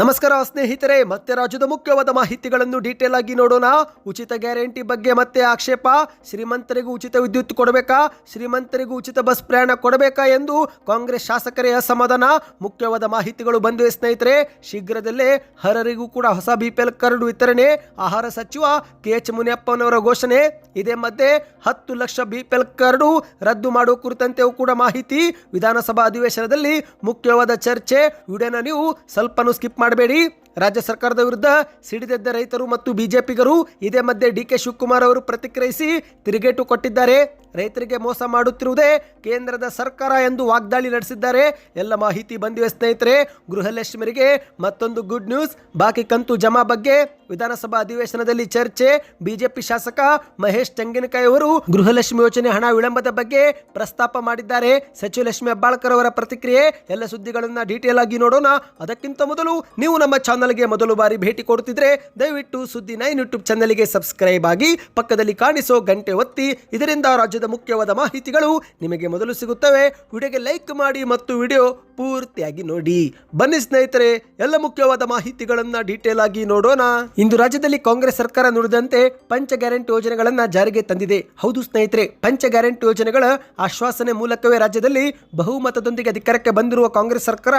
ನಮಸ್ಕಾರ ಸ್ನೇಹಿತರೆ, ಮತ್ತೆ ರಾಜ್ಯದ ಮುಖ್ಯವಾದ ಮಾಹಿತಿಗಳನ್ನು ಡೀಟೇಲ್ ಆಗಿ ನೋಡೋಣ. ಉಚಿತ ಗ್ಯಾರಂಟಿ ಬಗ್ಗೆ ಮತ್ತೆ ಆಕ್ಷೇಪ. ಶ್ರೀಮಂತರಿಗೂ ಉಚಿತ ವಿದ್ಯುತ್ ಕೊಡಬೇಕಾ? ಶ್ರೀಮಂತರಿಗೂ ಉಚಿತ ಬಸ್ ಪ್ರಯಾಣ ಕೊಡಬೇಕಾ ಎಂದು ಕಾಂಗ್ರೆಸ್ ಶಾಸಕರೇ ಅಸಮಾಧಾನ. ಮುಖ್ಯವಾದ ಮಾಹಿತಿಗಳು ಬಂದಿವೆ ಸ್ನೇಹಿತರೆ. ಶೀಘ್ರದಲ್ಲೇ ಹರರಿಗೂ ಕೂಡ ಹೊಸ ಬಿಪಿಎಲ್ ಕಾರ್ಡ್ ವಿತರಣೆ. ಆಹಾರ ಸಚಿವ ಕೆ ಎಚ್ ಮುನಿಯಪ್ಪನವರ ಘೋಷಣೆ. ಇದೇ ಮಧ್ಯೆ ಹತ್ತು ಲಕ್ಷ ಬಿಪಿಎಲ್ ಕಾರ್ಡು ರದ್ದು ಮಾಡುವ ಕುರಿತಂತೆಯೂ ಕೂಡ ಮಾಹಿತಿ. ವಿಧಾನಸಭಾ ಅಧಿವೇಶನದಲ್ಲಿ ಮುಖ್ಯವಾದ ಚರ್ಚೆ. ವಿಡಿಯೋನ ನೀವು ಸ್ವಲ್ಪನೂ ಸ್ಕಿಪ್ পারবেরই ರಾಜ್ಯ ಸರ್ಕಾರದ ವಿರುದ್ಧ ಸಿಡಿದೆದ್ದ ರೈತರು ಮತ್ತು ಬಿಜೆಪಿಗರು ಇದೇ ಮಧ್ಯೆ ಡಿ ಕೆ ಶಿವಕುಮಾರ್ ಅವರು ಪ್ರತಿಕ್ರಿಯಿಸಿ ತಿರುಗೇಟು ಕೊಟ್ಟಿದ್ದಾರೆ. ರೈತರಿಗೆ ಮೋಸ ಮಾಡುತ್ತಿರುವುದೇ ಕೇಂದ್ರದ ಸರ್ಕಾರ ಎಂದು ವಾಗ್ದಾಳಿ ನಡೆಸಿದ್ದಾರೆ. ಎಲ್ಲ ಮಾಹಿತಿ ಬಂದಿವೆ ಸ್ನೇಹಿತರೆ. ಗೃಹಲಕ್ಷ್ಮೀರಿಗೆ ಮತ್ತೊಂದು ಗುಡ್ ನ್ಯೂಸ್. ಬಾಕಿ ಕಂತು ಜಮಾ ಬಗ್ಗೆ ವಿಧಾನಸಭಾ ಅಧಿವೇಶನದಲ್ಲಿ ಚರ್ಚೆ. ಬಿಜೆಪಿ ಶಾಸಕ ಮಹೇಶ್ ತೆಂಗಿನಕಾಯಿ ಅವರು ಗೃಹಲಕ್ಷ್ಮಿ ಯೋಜನೆ ಹಣ ವಿಳಂಬದ ಬಗ್ಗೆ ಪ್ರಸ್ತಾಪ ಮಾಡಿದ್ದಾರೆ. ಸಚಿವ ಲಕ್ಷ್ಮಿ ಅಬ್ಬಾಳ್ಕರ್ ಅವರ ಪ್ರತಿಕ್ರಿಯೆ. ಎಲ್ಲ ಸುದ್ದಿಗಳನ್ನ ಡೀಟೇಲ್ ಆಗಿ ನೋಡೋಣ. ಅದಕ್ಕಿಂತ ಮೊದಲು ನೀವು ನಮ್ಮ ಚಾನಲ್ಗೆ ಮೊದಲು ಬಾರಿ ಭೇಟಿ ಕೊಡುತ್ತಿದ್ರೆ ದಯವಿಟ್ಟು ಸುದ್ದಿ ನೈನ್ ಯೂಟ್ಯೂಬ್ ಚಾನಲ್ಗೆ ಸಬ್ಸ್ಕ್ರೈಬ್ ಆಗಿ ಪಕ್ಕದಲ್ಲಿ ಕಾಣಿಸೋ ಗಂಟೆ ಒತ್ತಿ, ಇದರಿಂದ ರಾಜ್ಯದ ಮುಖ್ಯವಾದ ಮಾಹಿತಿಗಳು ನಿಮಗೆ ಮೊದಲು ಸಿಗುತ್ತವೆ. ವಿಡಿಯೋಗೆ ಲೈಕ್ ಮಾಡಿ ಮತ್ತು ವಿಡಿಯೋ ಪೂರ್ತಿಯಾಗಿ ನೋಡಿ. ಬನ್ನಿ ಸ್ನೇಹಿತರೆ, ಎಲ್ಲ ಮುಖ್ಯವಾದ ಮಾಹಿತಿಗಳನ್ನ ಡೀಟೇಲ್ ಆಗಿ ನೋಡೋಣ. ಇಂದು ರಾಜ್ಯದಲ್ಲಿ ಕಾಂಗ್ರೆಸ್ ಸರ್ಕಾರ ನುಡಿದಂತೆ ಪಂಚ ಗ್ಯಾರಂಟಿ ಯೋಜನೆಗಳನ್ನ ಜಾರಿಗೆ ತಂದಿದೆ. ಹೌದು ಸ್ನೇಹಿತರೆ, ಪಂಚ ಗ್ಯಾರಂಟಿ ಯೋಜನೆಗಳ ಆಶ್ವಾಸನೆ ಮೂಲಕವೇ ರಾಜ್ಯದಲ್ಲಿ ಬಹುಮತದೊಂದಿಗೆ ಅಧಿಕಾರಕ್ಕೆ ಬಂದಿರುವ ಕಾಂಗ್ರೆಸ್ ಸರ್ಕಾರ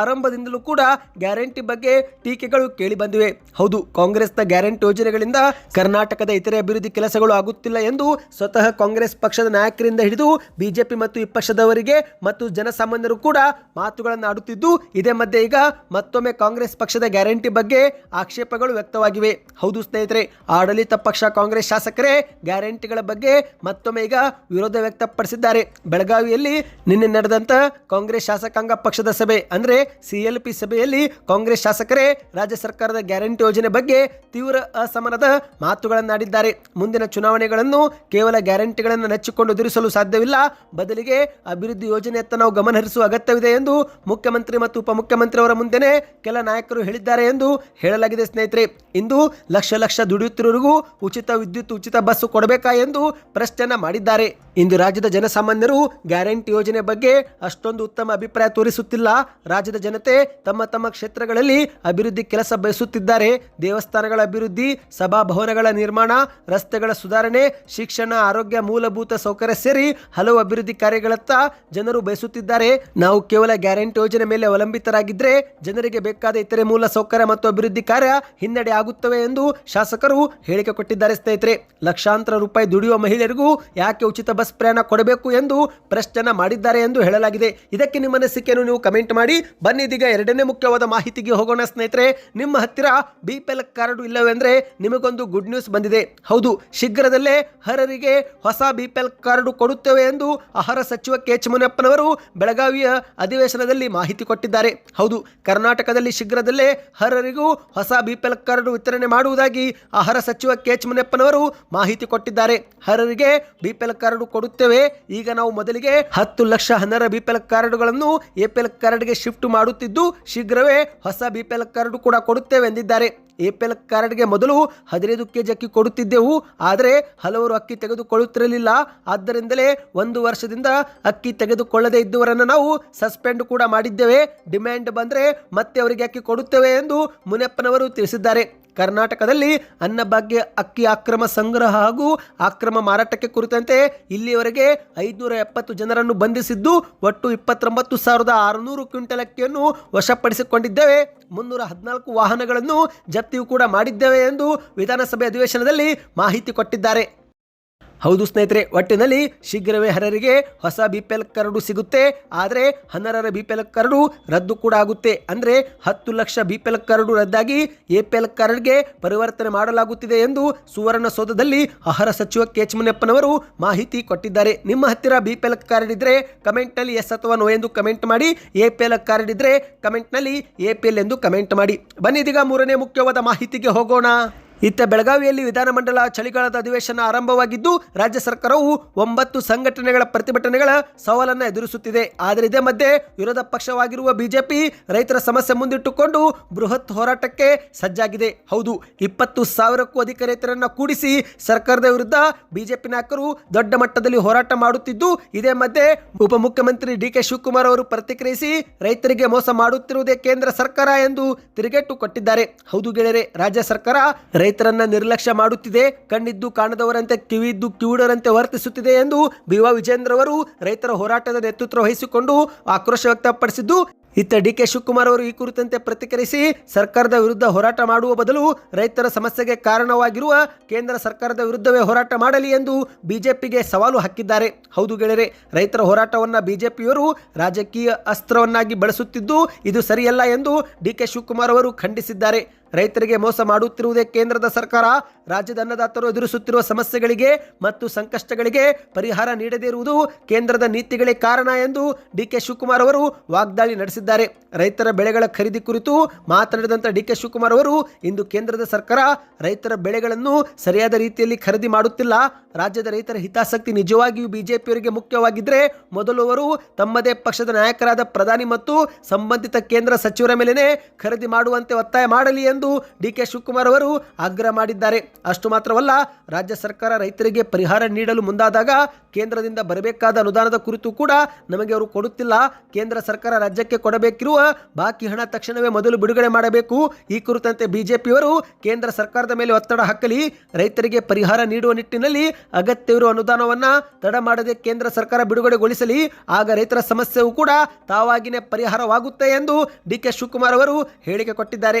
ಆರಂಭದಿಂದಲೂ ಕೂಡ ಗ್ಯಾರಂಟಿ ಬಗ್ಗೆ ಟೀಕೆಗಳು ಕೇಳಿ ಬಂದಿವೆ. ಹೌದು, ಕಾಂಗ್ರೆಸ್ನ ಗ್ಯಾರಂಟಿ ಯೋಜನೆಗಳಿಂದ ಕರ್ನಾಟಕದ ಇತರೆ ಅಭಿವೃದ್ಧಿ ಕೆಲಸಗಳು ಆಗುತ್ತಿಲ್ಲ ಎಂದು ಸ್ವತಃ ಕಾಂಗ್ರೆಸ್ ಪಕ್ಷದ ನಾಯಕರಿಂದ ಹಿಡಿದು ಬಿಜೆಪಿ ಮತ್ತು ವಿಪಕ್ಷದವರಿಗೆ ಮತ್ತು ಜನಸಾಮಾನ್ಯರು ಕೂಡ ಮಾತುಗಳನ್ನು ಆಡುತ್ತಿದ್ದು, ಇದೇ ಮಧ್ಯೆ ಈಗ ಮತ್ತೊಮ್ಮೆ ಕಾಂಗ್ರೆಸ್ ಪಕ್ಷದ ಗ್ಯಾರಂಟಿ ಬಗ್ಗೆ ಆಕ್ಷೇಪಗಳು ವ್ಯಕ್ತವಾಗಿವೆ. ಹೌದು ಸ್ನೇಹಿತರೆ, ಆಡಳಿತ ಪಕ್ಷ ಕಾಂಗ್ರೆಸ್ ಶಾಸಕರೇ ಗ್ಯಾರಂಟಿಗಳ ಬಗ್ಗೆ ಮತ್ತೊಮ್ಮೆ ಈಗ ವಿರೋಧ ವ್ಯಕ್ತಪಡಿಸಿದ್ದಾರೆ. ಬೆಳಗಾವಿಯಲ್ಲಿ ನಿನ್ನೆ ನಡೆದಂತ ಕಾಂಗ್ರೆಸ್ ಶಾಸಕಾಂಗ ಪಕ್ಷದ ಸಭೆ, ಅಂದ್ರೆ ಸಿಎಲ್ಪಿ ಸಭೆಯಲ್ಲಿ ಕಾಂಗ್ರೆಸ್ ಶಾಸಕರೇ ರಾಜ್ಯ ಸರ್ಕಾರದ ಗ್ಯಾರಂಟಿ ಯೋಜನೆ ಬಗ್ಗೆ ತೀವ್ರ ಅಸಮಾನದ ಮಾತುಗಳನ್ನಾಡಿದ್ದಾರೆ. ಮುಂದಿನ ಚುನಾವಣೆಗಳನ್ನು ಕೇವಲ ಗ್ಯಾರಂಟಿಗಳನ್ನು ನೆಚ್ಚಿಕೊಂಡು ಎದುರಿಸಲು ಸಾಧ್ಯವಿಲ್ಲ. ಬದಲಿಗೆ ಅಭಿವೃದ್ಧಿ ಯೋಜನೆಯತ್ತ ನಾವು ಗಮನಹರಿಸುವ ಅಗತ್ಯವಿದೆ ಎಂದು ಮುಖ್ಯಮಂತ್ರಿ ಮತ್ತು ಉಪಮುಖ್ಯಮಂತ್ರಿ ಅವರ ಮುಂದೆನೆ ಕೆಲ ನಾಯಕರು ಹೇಳಿದ್ದಾರೆ ಎಂದು ಹೇಳಲಾಗಿದೆ ಸ್ನೇಹಿತರೆ. ಇಂದು ಲಕ್ಷ ಲಕ್ಷ ದುಡಿಯುತ್ತಿರುವರಿಗೂ ಉಚಿತ ವಿದ್ಯುತ್, ಉಚಿತ ಬಸ್ ಕೊಡಬೇಕಾ ಎಂದು ಪ್ರಶ್ನೆಯನ್ನ ಮಾಡಿದ್ದಾರೆ. ಇಂದು ರಾಜ್ಯದ ಜನಸಾಮಾನ್ಯರು ಗ್ಯಾರಂಟಿ ಯೋಜನೆ ಬಗ್ಗೆ ಅಷ್ಟೊಂದು ಉತ್ತಮ ಅಭಿಪ್ರಾಯ ತೋರಿಸುತ್ತಿಲ್ಲ. ರಾಜ್ಯದ ಜನತೆ ತಮ್ಮ ತಮ್ಮ ಕ್ಷೇತ್ರಗಳಲ್ಲಿ ಅಭಿವೃದ್ಧಿ ಕೆಲಸ ಬಯಸುತ್ತಿದ್ದಾರೆ. ದೇವಸ್ಥಾನಗಳ ಅಭಿವೃದ್ಧಿ ಸಭಾಭವನಗಳ ನಿರ್ಮಾಣ, ರಸ್ತೆಗಳ ಸುಧಾರಣೆ, ಶಿಕ್ಷಣ, ಆರೋಗ್ಯ, ಮೂಲಭೂತ ಸೌಕರ್ಯ ಸೇರಿ ಹಲವು ಅಭಿವೃದ್ಧಿ ಕಾರ್ಯಗಳತ್ತ ಜನರು ಬಯಸುತ್ತಿದ್ದಾರೆ. ನಾವು ಕೇವಲ ಗ್ಯಾರಂಟಿ ಯೋಜನೆ ಮೇಲೆ ಅವಲಂಬಿತರಾಗಿದ್ದರೆ ಜನರಿಗೆ ಬೇಕಾದ ಇತರೆ ಮೂಲ ಸೌಕರ್ಯ ಮತ್ತು ಅಭಿವೃದ್ಧಿ ಕಾರ್ಯ ಹಿನ್ನಡೆ ಆಗುತ್ತವೆ ಎಂದು ಶಾಸಕರು ಹೇಳಿಕೆ ಕೊಟ್ಟಿದ್ದಾರೆ ಸ್ನೇಹಿತರೆ. ಲಕ್ಷಾಂತರ ರೂಪಾಯಿ ದುಡಿಯುವ ಮಹಿಳೆಯರಿಗೂ ಯಾಕೆ ಉಚಿತ ಬಸ್ ಪ್ರಯಾಣ ಕೊಡಬೇಕು ಎಂದು ಪ್ರಶ್ನೆ ಮಾಡಿದ್ದಾರೆ ಎಂದು ಹೇಳಲಾಗಿದೆ. ಇದಕ್ಕೆ ನಿಮ್ಮ ಅನಿಸಿಕೆಯನ್ನು ನೀವು ಕಮೆಂಟ್ ಮಾಡಿ. ಬನ್ನಿ ಇದೀಗ ಎರಡನೇ ಮುಖ್ಯವಾದ ಮಾಹಿತಿಗೆ ಹೋಗೋಣ ಸ್ನೇಹಿತರೆ. ನಿಮ್ಮ ಹತ್ತಿರ ಬಿ ಪಿ ಕಾರ್ಡ್ ಇಲ್ಲವೆಂದರೆ ನಿಮಗೊಂದು ಗುಡ್ ನ್ಯೂಸ್ ಬಂದಿದೆ. ಹೌದು, ಶೀಘ್ರದಲ್ಲೇ ಹರರಿಗೆ ಹೊಸ ಬಿ ಪಿ ಎಲ್ ಕಾರ್ಡ್ ಕೊಡುತ್ತೇವೆ ಎಂದು ಆಹಾರ ಸಚಿವ ಕೆ ಎಚ್ ಮುನಿಯಪ್ಪನವರು ಬೆಳಗಾವಿಯ ಅಧಿವೇಶನದಲ್ಲಿ ಮಾಹಿತಿ ಕೊಟ್ಟಿದ್ದಾರೆ. ಹೌದು, ಕರ್ನಾಟಕದಲ್ಲಿ ಶೀಘ್ರದಲ್ಲೇ ಹರರಿಗೂ ಹೊಸ ಬಿ ಪಿ ಕಾರ್ಡ್ ವಿತರಣೆ ಮಾಡುವುದಾಗಿ ಆಹಾರ ಸಚಿವ ಕೆ ಎಚ್ ಮುನಿಯಪ್ಪನವರು ಮಾಹಿತಿ ಕೊಟ್ಟಿದ್ದಾರೆ. ಹರರಿಗೆ ಬಿ ಪಿ ಕಾರ್ಡ್ ಕೊಡುತ್ತೇವೆ, ಈಗ ನಾವು ಮೊದಲಿಗೆ ಹತ್ತು ಲಕ್ಷ ಹನ್ನರ ಬಿ ಪಿ ಎಲ್ ಕಾರ್ಡ್ಗಳನ್ನು ಎ ಪಿ ಕಾರ್ಡ್ಗೆ ಶಿಫ್ಟ್ ಮಾಡುತ್ತಿದ್ದು, ಶೀಘ್ರವೇ ಹೊಸ ಬಿ ಪಿ ಕಾರ್ಡ್ ಕೂಡ ಕೊಡುತ್ತೇವೆ ಎಂದಿದ್ದಾರೆ. ಎ ಪಿ ಎಲ್ ಕಾರ್ಡ್ಗೆ ಮೊದಲು ಹದಿನೈದು ಕೆಜಿ ಅಕ್ಕಿ ಕೊಡುತ್ತಿದ್ದೆವು. ಆದರೆ ಹಲವರು ಅಕ್ಕಿ ತೆಗೆದುಕೊಳ್ಳುತ್ತಿರಲಿಲ್ಲ. ಆದ್ದರಿಂದಲೇ ಒಂದು ವರ್ಷದಿಂದ ಅಕ್ಕಿ ತೆಗೆದುಕೊಳ್ಳದೇ ಇದ್ದವರನ್ನು ನಾವು ಸಸ್ಪೆಂಡ್ ಕೂಡ ಮಾಡಿದ್ದೇವೆ. ಡಿಮ್ಯಾಂಡ್ ಬಂದರೆ ಮತ್ತೆ ಅವರಿಗೆ ಅಕ್ಕಿ ಕೊಡುತ್ತೇವೆ ಎಂದು ಮುನಿಯಪ್ಪನವರು ತಿಳಿಸಿದ್ದಾರೆ. ಕರ್ನಾಟಕದಲ್ಲಿ ಅನ್ನಭಾಗ್ಯ ಅಕ್ಕಿ ಅಕ್ರಮ ಸಂಗ್ರಹ ಹಾಗೂ ಅಕ್ರಮ ಮಾರಾಟಕ್ಕೆ ಕುರಿತಂತೆ ಇಲ್ಲಿಯವರೆಗೆ ಐದುನೂರ ಎಪ್ಪತ್ತು ಜನರನ್ನು ಬಂಧಿಸಿದ್ದು ಒಟ್ಟು ಇಪ್ಪತ್ತೊಂಬತ್ತು ಸಾವಿರದ ಆರುನೂರು ಕ್ವಿಂಟಲ್ ಅಕ್ಕಿಯನ್ನು ವಶಪಡಿಸಿಕೊಂಡಿದ್ದೇವೆ. ಮುನ್ನೂರ ಹದಿನಾಲ್ಕು ವಾಹನಗಳನ್ನು ಜಪ್ತಿಯೂ ಕೂಡ ಮಾಡಿದ್ದೇವೆ ಎಂದು ವಿಧಾನಸಭೆ ಅಧಿವೇಶನದಲ್ಲಿ ಮಾಹಿತಿ ಕೊಟ್ಟಿದ್ದಾರೆ. ಹೌದು ಸ್ನೇಹಿತರೆ, ಒಟ್ಟಿನಲ್ಲಿ ಶೀಘ್ರವೇ ಹರರಿಗೆ ಹೊಸ ಬಿ ಪಿ ಎಲ್ ಕರಡು ಸಿಗುತ್ತೆ. ಆದರೆ ಹನ್ನರರ ಬಿ ಪಿ ಎಲ್ ಕರಡು ರದ್ದು ಕೂಡ ಆಗುತ್ತೆ. ಅಂದರೆ ಹತ್ತು ಲಕ್ಷ ಬಿ ಪಿ ಎಲ್ ಕರಡು ರದ್ದಾಗಿ ಎ ಪಿ ಎಲ್ ಕರಡ್ಗೆ ಪರಿವರ್ತನೆ ಮಾಡಲಾಗುತ್ತಿದೆ ಎಂದು ಸುವರ್ಣಸೌಧದಲ್ಲಿ ಆಹಾರ ಸಚಿವ ಕೆ ಎಚ್ ಮುನಿಯಪ್ಪನವರು ಮಾಹಿತಿ ಕೊಟ್ಟಿದ್ದಾರೆ. ನಿಮ್ಮ ಹತ್ತಿರ ಬಿ ಪಿ ಎಲ್ ಕಾರ್ಡ್ ಇದ್ರೆ ಕಮೆಂಟ್ನಲ್ಲಿ ಎಸ್ ಅಥವಾ ನೋ ಎಂದು ಕಮೆಂಟ್ ಮಾಡಿ. ಎ ಪಿ ಎಲ್ ಕಾರ್ಡ್ ಇದ್ರೆ ಕಮೆಂಟ್ನಲ್ಲಿ ಎ ಪಿ ಎಲ್ ಎಂದು ಕಮೆಂಟ್ ಮಾಡಿ. ಬನ್ನಿ ಮೂರನೇ ಮುಖ್ಯವಾದ ಮಾಹಿತಿಗೆ ಹೋಗೋಣ. ಇತ್ತ ಬೆಳಗಾವಿಯಲ್ಲಿ ವಿಧಾನಮಂಡಲ ಚಳಿಗಾಲದ ಅಧಿವೇಶನ ಆರಂಭವಾಗಿದ್ದು, ರಾಜ್ಯ ಸರ್ಕಾರವು ಒಂಬತ್ತು ಸಂಘಟನೆಗಳ ಪ್ರತಿಭಟನೆಗಳ ಸವಾಲನ್ನು ಎದುರಿಸುತ್ತಿದೆ. ಆದರೆ ಇದೇ ಮಧ್ಯೆ ವಿರೋಧ ಪಕ್ಷವಾಗಿರುವ ಬಿಜೆಪಿ ರೈತರ ಸಮಸ್ಯೆ ಮುಂದಿಟ್ಟುಕೊಂಡು ಬೃಹತ್ ಹೋರಾಟಕ್ಕೆ ಸಜ್ಜಾಗಿದೆ. ಹೌದು, ಇಪ್ಪತ್ತು ಸಾವಿರಕ್ಕೂ ಅಧಿಕ ರೈತರನ್ನು ಕೂಡಿಸಿ ಸರ್ಕಾರದ ವಿರುದ್ಧ ಬಿಜೆಪಿ ನಾಯಕರು ದೊಡ್ಡ ಮಟ್ಟದಲ್ಲಿ ಹೋರಾಟ ಮಾಡುತ್ತಿದ್ದು, ಇದೇ ಮಧ್ಯೆ ಉಪಮುಖ್ಯಮಂತ್ರಿ ಡಿ ಕೆ ಶಿವಕುಮಾರ್ ಅವರು ಪ್ರತಿಕ್ರಿಯಿಸಿ ರೈತರಿಗೆ ಮೋಸ ಮಾಡುತ್ತಿರುವುದೇ ಕೇಂದ್ರ ಸರ್ಕಾರ ಎಂದು ತಿರುಗೇಟು ಕೊಟ್ಟಿದ್ದಾರೆ. ಹೌದು ಗೆಳೆಯರೆ, ರಾಜ್ಯ ಸರ್ಕಾರ ರೈತರನ್ನ ನಿರ್ಲಕ್ಷ್ಯ ಮಾಡುತ್ತಿದೆ, ಕಣ್ಣಿದ್ದು ಕಾಣದವರಂತೆ, ಕಿವಿದ್ದು ಕಿವುಡರಂತೆ ವರ್ತಿಸುತ್ತಿದೆ ಎಂದು ಬಿವಾ ವಿಜೇಂದ್ರ ಅವರು ರೈತರ ಹೋರಾಟದ ನೇತೃತ್ವ ವಹಿಸಿಕೊಂಡು ಆಕ್ರೋಶ ವ್ಯಕ್ತಪಡಿಸಿದ್ದು ಇತ್ತ ಡಿ ಕೆ ಶಿವಕುಮಾರ್ ಅವರು ಈ ಕುರಿತಂತೆ ಪ್ರತಿಕ್ರಿಯಿಸಿ ಸರ್ಕಾರದ ವಿರುದ್ಧ ಹೋರಾಟ ಮಾಡುವ ಬದಲು ರೈತರ ಸಮಸ್ಯೆಗೆ ಕಾರಣವಾಗಿರುವ ಕೇಂದ್ರ ಸರ್ಕಾರದ ವಿರುದ್ಧವೇ ಹೋರಾಟ ಮಾಡಲಿ ಎಂದು ಬಿಜೆಪಿಗೆ ಸವಾಲು ಹಾಕಿದ್ದಾರೆ. ಹೌದು ಗೆಳೆಯರೆ, ರೈತರ ಹೋರಾಟವನ್ನು ಬಿಜೆಪಿಯವರು ರಾಜಕೀಯ ಅಸ್ತ್ರವನ್ನಾಗಿ ಬಳಸುತ್ತಿದ್ದು, ಇದು ಸರಿಯಲ್ಲ ಎಂದು ಡಿ ಕೆ ಶಿವಕುಮಾರ್ ಅವರು ಖಂಡಿಸಿದ್ದಾರೆ. ರೈತರಿಗೆ ಮೋಸ ಮಾಡುತ್ತಿರುವುದೇ ಕೇಂದ್ರದ ಸರ್ಕಾರ. ರಾಜ್ಯದ ಅನ್ನದಾತರು ಎದುರಿಸುತ್ತಿರುವ ಸಮಸ್ಯೆಗಳಿಗೆ ಮತ್ತು ಸಂಕಷ್ಟಗಳಿಗೆ ಪರಿಹಾರ ನೀಡದೇ ಇರುವುದು ಕೇಂದ್ರದ ನೀತಿಗಳೇ ಕಾರಣ ಎಂದು ಡಿ ಕೆ ಶಿವಕುಮಾರ್ ಅವರು ವಾಗ್ದಾಳಿ ನಡೆಸಿದ್ದಾರೆ. ರೈತರ ಬೆಳೆಗಳ ಖರೀದಿ ಕುರಿತು ಮಾತನಾಡಿದಂಥ ಡಿ ಕೆ ಶಿವಕುಮಾರ್ ಅವರು, ಇಂದು ಕೇಂದ್ರದ ಸರ್ಕಾರ ರೈತರ ಬೆಳೆಗಳನ್ನು ಸರಿಯಾದ ರೀತಿಯಲ್ಲಿ ಖರೀದಿ ಮಾಡುತ್ತಿಲ್ಲ. ರಾಜ್ಯದ ರೈತರ ಹಿತಾಸಕ್ತಿ ನಿಜವಾಗಿಯೂ ಬಿಜೆಪಿಯವರಿಗೆ ಮುಖ್ಯವಾಗಿದ್ದರೆ ಮೊದಲು ಅವರು ತಮ್ಮದೇ ಪಕ್ಷದ ನಾಯಕರಾದ ಪ್ರಧಾನಿ ಮತ್ತು ಸಂಬಂಧಿತ ಕೇಂದ್ರ ಸಚಿವರ ಮೇಲೇನೆ ಖರೀದಿ ಮಾಡುವಂತೆ ಒತ್ತಾಯ ಮಾಡಲಿ ಎಂದು ಡಿ ಕೆ ಶಿವಕುಮಾರ್ ಅವರು ಆಗ್ರಹ ಮಾಡಿದ್ದಾರೆ. ಅಷ್ಟು ಮಾತ್ರವಲ್ಲ, ರಾಜ್ಯ ಸರ್ಕಾರ ರೈತರಿಗೆ ಪರಿಹಾರ ನೀಡಲು ಮುಂದಾದಾಗ ಕೇಂದ್ರದಿಂದ ಬರಬೇಕಾದ ಅನುದಾನದ ಕುರಿತು ಕೂಡ ನಮಗೆ ಅವರು ಕೊಡುತ್ತಿಲ್ಲ. ಕೇಂದ್ರ ಸರ್ಕಾರ ರಾಜ್ಯಕ್ಕೆ ಕೊಡಬೇಕಿರುವ ಬಾಕಿ ಹಣ ತಕ್ಷಣವೇ ಮೊದಲು ಬಿಡುಗಡೆ ಮಾಡಬೇಕು. ಈ ಕುರಿತಂತೆ ಬಿಜೆಪಿಯವರು ಕೇಂದ್ರ ಸರ್ಕಾರದ ಮೇಲೆ ಒತ್ತಡ ಹಾಕಲಿ, ರೈತರಿಗೆ ಪರಿಹಾರ ನೀಡುವ ನಿಟ್ಟಿನಲ್ಲಿ ಅಗತ್ಯವಿರುವ ಅನುದಾನವನ್ನ ತಡ ಮಾಡದೆ ಕೇಂದ್ರ ಸರ್ಕಾರ ಬಿಡುಗಡೆಗೊಳಿಸಲಿ. ಆಗ ರೈತರ ಸಮಸ್ಯೆಯೂ ಕೂಡ ತಾವಾಗಿನೇ ಪರಿಹಾರವಾಗುತ್ತೆ ಎಂದು ಡಿ ಕೆ ಶಿವಕುಮಾರ್ ಅವರು ಹೇಳಿಕೆ ಕೊಟ್ಟಿದ್ದಾರೆ.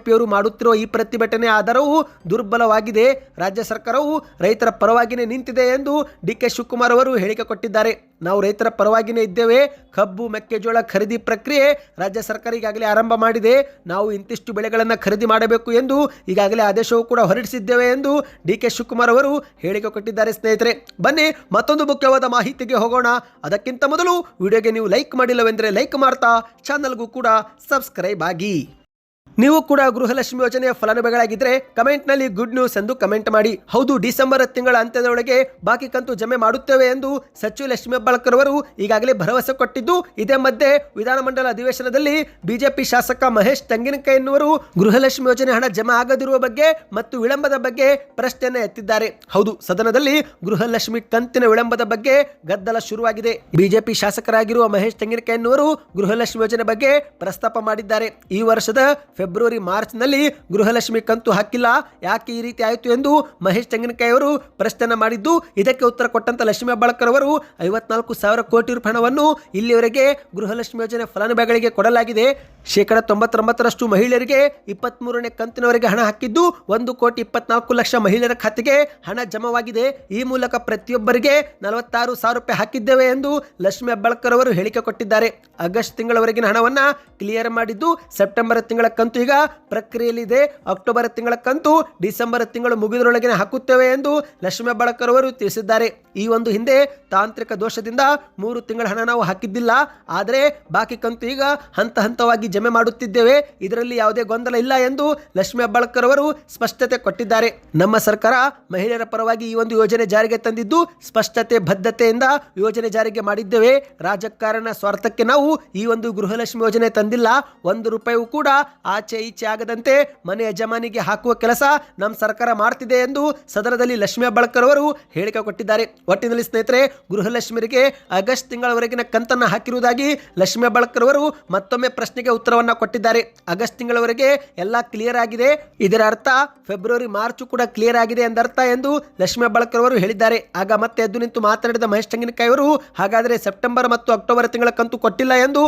ಬಿಜೆಪಿಯವರು ಮಾಡುತ್ತಿರುವ ಈ ಪ್ರತಿಭಟನೆ ಆಧಾರವು ದುರ್ಬಲವಾಗಿದೆ. ರಾಜ್ಯ ಸರ್ಕಾರವು ರೈತರ ಪರವಾಗಿನೇ ನಿಂತಿದೆ ಎಂದು ಡಿ ಕೆ ಶಿವಕುಮಾರ್ ಅವರು ಹೇಳಿಕೆ ಕೊಟ್ಟಿದ್ದಾರೆ. ನಾವು ರೈತರ ಪರವಾಗಿನೇ ಇದ್ದೇವೆ. ಕಬ್ಬು, ಮೆಕ್ಕೆಜೋಳ ಖರೀದಿ ಪ್ರಕ್ರಿಯೆ ರಾಜ್ಯ ಸರ್ಕಾರ ಈಗಾಗಲೇ ಆರಂಭ ಮಾಡಿದೆ. ನಾವು ಇಂತಿಷ್ಟು ಬೆಳೆಗಳನ್ನು ಖರೀದಿ ಮಾಡಬೇಕು ಎಂದು ಈಗಾಗಲೇ ಆದೇಶವೂ ಕೂಡ ಹೊರಡಿಸಿದ್ದೇವೆ ಎಂದು ಡಿ ಕೆ ಶಿವಕುಮಾರ್ ಅವರು ಹೇಳಿಕೆ ಕೊಟ್ಟಿದ್ದಾರೆ ಸ್ನೇಹಿತರೆ. ಬನ್ನಿ ಮತ್ತೊಂದು ಮುಖ್ಯವಾದ ಮಾಹಿತಿಗೆ ಹೋಗೋಣ. ಅದಕ್ಕಿಂತ ಮೊದಲು ವಿಡಿಯೋಗೆ ನೀವು ಲೈಕ್ ಮಾಡಿಲ್ಲವೆಂದರೆ ಲೈಕ್ ಮಾಡ್ತಾ ಚಾನಲ್ಗೂ ಕೂಡ ಸಬ್ಸ್ಕ್ರೈಬ್ ಆಗಿ. ನೀವು ಕೂಡ ಗೃಹಲಕ್ಷ್ಮಿ ಯೋಜನೆಯ ಫಲಾನುಭವಿಗಳಾಗಿದ್ದರೆ ಕಮೆಂಟ್ನಲ್ಲಿ ಗುಡ್ ನ್ಯೂಸ್ ಎಂದು ಕಮೆಂಟ್ ಮಾಡಿ. ಹೌದು, ಡಿಸೆಂಬರ್ ತಿಂಗಳ ಅಂತ್ಯದೊಳಗೆ ಬಾಕಿ ಕಂತು ಜಮೆ ಮಾಡುತ್ತೇವೆ ಎಂದು ಸಚಿವ ಲಕ್ಷ್ಮಿ ಹೆಬ್ಬಾಳ್ಕರ್ ಅವರು ಈಗಾಗಲೇ ಭರವಸೆ ಕೊಟ್ಟಿದ್ದು. ಇದೇ ಮಧ್ಯೆ ವಿಧಾನಮಂಡಲ ಅಧಿವೇಶನದಲ್ಲಿ ಬಿಜೆಪಿ ಶಾಸಕ ಮಹೇಶ್ ತೆಂಗಿನಕಾಯಿ ಎನ್ನುವರು ಗೃಹಲಕ್ಷ್ಮಿ ಯೋಜನೆ ಹಣ ಜಮೆ ಆಗದಿರುವ ಬಗ್ಗೆ ಮತ್ತು ವಿಳಂಬದ ಬಗ್ಗೆ ಪ್ರಶ್ನೆಯನ್ನು ಎತ್ತಿದ್ದಾರೆ. ಹೌದು, ಸದನದಲ್ಲಿ ಗೃಹಲಕ್ಷ್ಮಿ ಕಂತಿನ ವಿಳಂಬದ ಬಗ್ಗೆ ಗದ್ದಲ ಶುರುವಾಗಿದೆ. ಬಿಜೆಪಿ ಶಾಸಕರಾಗಿರುವ ಮಹೇಶ್ ತೆಂಗಿನಕಾಯಿ ಎನ್ನುವರು ಗೃಹಲಕ್ಷ್ಮಿ ಯೋಜನೆ ಬಗ್ಗೆ ಪ್ರಸ್ತಾಪ ಮಾಡಿದ್ದಾರೆ. ಈ ವರ್ಷದ ಫೆಬ್ರವರಿ ಮಾರ್ಚ್ನಲ್ಲಿ ಗೃಹಲಕ್ಷ್ಮಿ ಕಂತು ಹಾಕಿಲ್ಲ. ಯಾಕೆ ಈ ರೀತಿ ಆಯಿತು ಎಂದು ಮಹೇಶ್ ತೆಂಗಿನಕಾಯಿ ಅವರು ಪ್ರಶ್ನೆ ಮಾಡಿದ್ದು, ಇದಕ್ಕೆ ಉತ್ತರ ಕೊಟ್ಟಂತ ಲಕ್ಷ್ಮೀ ಹೆಬ್ಬಾಳ್ಕರ್ ಅವರು ಐವತ್ನಾಲ್ಕು ಸಾವಿರ ಕೋಟಿ ರೂಪಾಯಿ ಹಣವನ್ನು ಇಲ್ಲಿವರೆಗೆ ಗೃಹಲಕ್ಷ್ಮಿ ಯೋಜನೆ ಫಲಾನುಭವಿಗಳಿಗೆ ಕೊಡಲಾಗಿದೆ. ಶೇಕಡ ತೊಂಬತ್ತೊಂಬತ್ತರಷ್ಟು ಮಹಿಳೆಯರಿಗೆ ಇಪ್ಪತ್ತ್ಮೂರನೇ ಕಂತಿನವರೆಗೆ ಹಣ ಹಾಕಿದ್ದು ಒಂದು ಕೋಟಿ ಇಪ್ಪತ್ನಾಲ್ಕು ಲಕ್ಷ ಮಹಿಳೆಯರ ಖಾತೆಗೆ ಹಣ ಜಮವಾಗಿದೆ. ಈ ಮೂಲಕ ಪ್ರತಿಯೊಬ್ಬರಿಗೆ ನಲವತ್ತಾರು ಸಾವಿರ ರೂಪಾಯಿ ಹಾಕಿದ್ದೇವೆ ಎಂದು ಲಕ್ಷ್ಮಿ ಹೆಬ್ಬಾಳ್ಕರ್ ಅವರು ಹೇಳಿಕೆ ಕೊಟ್ಟಿದ್ದಾರೆ. ಆಗಸ್ಟ್ ತಿಂಗಳವರೆಗಿನ ಹಣವನ್ನು ಕ್ಲಿಯರ್ ಮಾಡಿದ್ದು ಸೆಪ್ಟೆಂಬರ್ ತಿಂಗಳ ಕಂತು. ಈಗ ಪ್ರಕ್ರಿಯೆಯಲ್ಲಿದೆ. ಅಕ್ಟೋಬರ್ ತಿಂಗಳ ಕಂತು ಡಿಸೆಂಬರ್ ತಿಂಗಳು ಮುಗಿದರೊಳಗಿನ ಹಾಕುತ್ತೇವೆ ಎಂದು ಲಕ್ಷ್ಮಿ ಹೆಬ್ಬಾಳ್ಕರ್ ಅವರು ತಿಳಿಸಿದ್ದಾರೆ. ಈ ಒಂದು ಹಿಂದೆ ತಾಂತ್ರಿಕ ದೋಷದಿಂದ ಮೂರು ತಿಂಗಳ ಹಣ ನಾವು ಹಾಕಿದ್ದಿಲ್ಲ. ಆದರೆ ಬಾಕಿ ಕಂತು ಈಗ ಹಂತ ಹಂತವಾಗಿ ಜಮೆ ಮಾಡುತ್ತಿದ್ದೇವೆ. ಇದರಲ್ಲಿ ಯಾವುದೇ ಗೊಂದಲ ಇಲ್ಲ ಎಂದು ಲಕ್ಷ್ಮೀ ಹೆಬ್ಬಾಳ್ಕರ್ ಅವರು ಸ್ಪಷ್ಟತೆ ಕೊಟ್ಟಿದ್ದಾರೆ. ನಮ್ಮ ಸರ್ಕಾರ ಮಹಿಳೆಯರ ಪರವಾಗಿ ಈ ಒಂದು ಯೋಜನೆ ಜಾರಿಗೆ ತಂದಿದ್ದು ಸ್ಪಷ್ಟತೆ, ಬದ್ಧತೆಯಿಂದ ಯೋಜನೆ ಜಾರಿಗೆ ಮಾಡಿದ್ದೇವೆ. ರಾಜಕಾರಣ ಸ್ವಾರ್ಥಕ್ಕೆ ನಾವು ಈ ಒಂದು ಗೃಹಲಕ್ಷ್ಮಿ ಯೋಜನೆ ತಂದಿಲ್ಲ. ಒಂದು ರೂಪಾಯಿಯೂ ಕೂಡ ಆಚೆ ಈಚೆ ಆಗದಂತೆ ಮನೆ ಯಜಮಾನಿಗೆ ಹಾಕುವ ಕೆಲಸ ನಮ್ಮ ಸರ್ಕಾರ ಮಾಡ್ತಿದೆ ಎಂದು ಸದನದಲ್ಲಿ ಲಕ್ಷ್ಮೀ ಹೆಬ್ಬಾಳ್ಕರ್ ಅವರು ಹೇಳಿಕೆ ಕೊಟ್ಟಿದ್ದಾರೆ. ಒಟ್ಟಿನಲ್ಲಿ ಸ್ನೇಹಿತರೆ ಗೃಹಲಕ್ಷ್ಮಿಯರಿಗೆ ಆಗಸ್ಟ್ ತಿಂಗಳವರೆಗಿನ ಕಂತನ್ನು ಹಾಕಿರುವುದಾಗಿ ಲಕ್ಷ್ಮೀ ಹೆಬ್ಬಾಳ್ಕರ್ ಅವರು ಮತ್ತೊಮ್ಮೆ ಪ್ರಶ್ನೆಗೆ ಉತ್ತರವನ್ನ ಕೊಟ್ಟಿದ್ದಾರೆ. ಆಗಸ್ಟ್ ತಿಂಗಳವರೆಗೆ ಎಲ್ಲ ಕ್ಲಿಯರ್ ಆಗಿದೆ. ಇದರ ಅರ್ಥ ಫೆಬ್ರವರಿ, ಮಾರ್ಚ್ ಕೂಡ ಕ್ಲಿಯರ್ ಆಗಿದೆ ಎಂದರ್ಥ ಎಂದು ಲಕ್ಷ್ಮೀ ಬಳಕರ್ ಅವರು ಹೇಳಿದ್ದಾರೆ. ಆಗ ಮತ್ತೆ ಎದ್ದು ನಿಂತು ಮಾತನಾಡಿದ ಮಹೇಶ್ ತೆಂಗಿನಕಾಯಿ ಅವರು, ಹಾಗಾದರೆ ಸೆಪ್ಟೆಂಬರ್ ಮತ್ತು ಅಕ್ಟೋಬರ್ ತಿಂಗಳ ಕಂತು ಕೊಟ್ಟಿಲ್ಲ ಎಂದು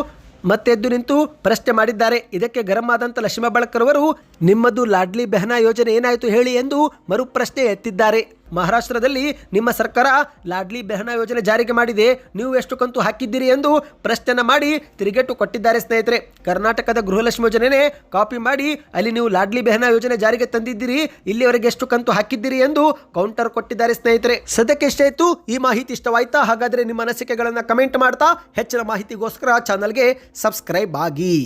ಮತ್ತೆ ಎದ್ದು ನಿಂತು ಪ್ರಶ್ನೆ ಮಾಡಿದ್ದಾರೆ. ಇದಕ್ಕೆ ಗರಂ ಆದಂತ ಲಕ್ಷ್ಮೀ ಬಳಕರ್ ಅವರು, ನಿಮ್ಮದು ಲಾಡ್ಲಿ ಬೆಹನಾ ಯೋಜನೆ ಏನಾಯಿತು ಹೇಳಿ ಎಂದು ಮರು ಪ್ರಶ್ನೆ ಎತ್ತಿದ್ದಾರೆ. ಮಹಾರಾಷ್ಟ್ರದಲ್ಲಿ ನಿಮ್ಮ ಸರ್ಕಾರ ಲಾಡ್ಲಿ ಬೆಹನಾ ಯೋಜನೆ ಜಾರಿಗೆ ಮಾಡಿದೆ. ನೀವು ಎಷ್ಟು ಕಂತು ಹಾಕಿದ್ದೀರಿ ಎಂದು ಪ್ರಶ್ನೆ ಮಾಡಿ ತಿರುಗೇಟು ಕೊಟ್ಟಿದ್ದಾರೆ ಸ್ನೇಹಿತರೆ. ಕರ್ನಾಟಕದ ಗೃಹಲಕ್ಷ್ಮಿ ಯೋಜನೆನೇ ಕಾಪಿ ಮಾಡಿ ಅಲ್ಲಿ ನೀವು ಲಾಡ್ಲಿ ಬೆಹನಾ ಯೋಜನೆ ಜಾರಿಗೆ ತಂದಿದ್ದೀರಿ. ಇಲ್ಲಿವರೆಗೆ ಎಷ್ಟು ಕಂತು ಹಾಕಿದ್ದೀರಿ ಎಂದು ಕೌಂಟರ್ ಕೊಟ್ಟಿದ್ದಾರೆ ಸ್ನೇಹಿತರೆ. ಸದ್ಯಕ್ಕೆ ಇಷ್ಟಾಯಿತು ಈ ಮಾಹಿತಿ ಇಷ್ಟವಾಯ್ತಾ? ಹಾಗಾದ್ರೆ ನಿಮ್ಮ ಅನಿಸಿಕೆಗಳನ್ನು ಕಮೆಂಟ್ ಮಾಡ್ತಾ ಹೆಚ್ಚಿನ ಮಾಹಿತಿಗೋಸ್ಕರ ಚಾನಲ್ಗೆ ಸಬ್ಸ್ಕ್ರೈಬ್ ಆಗಿ.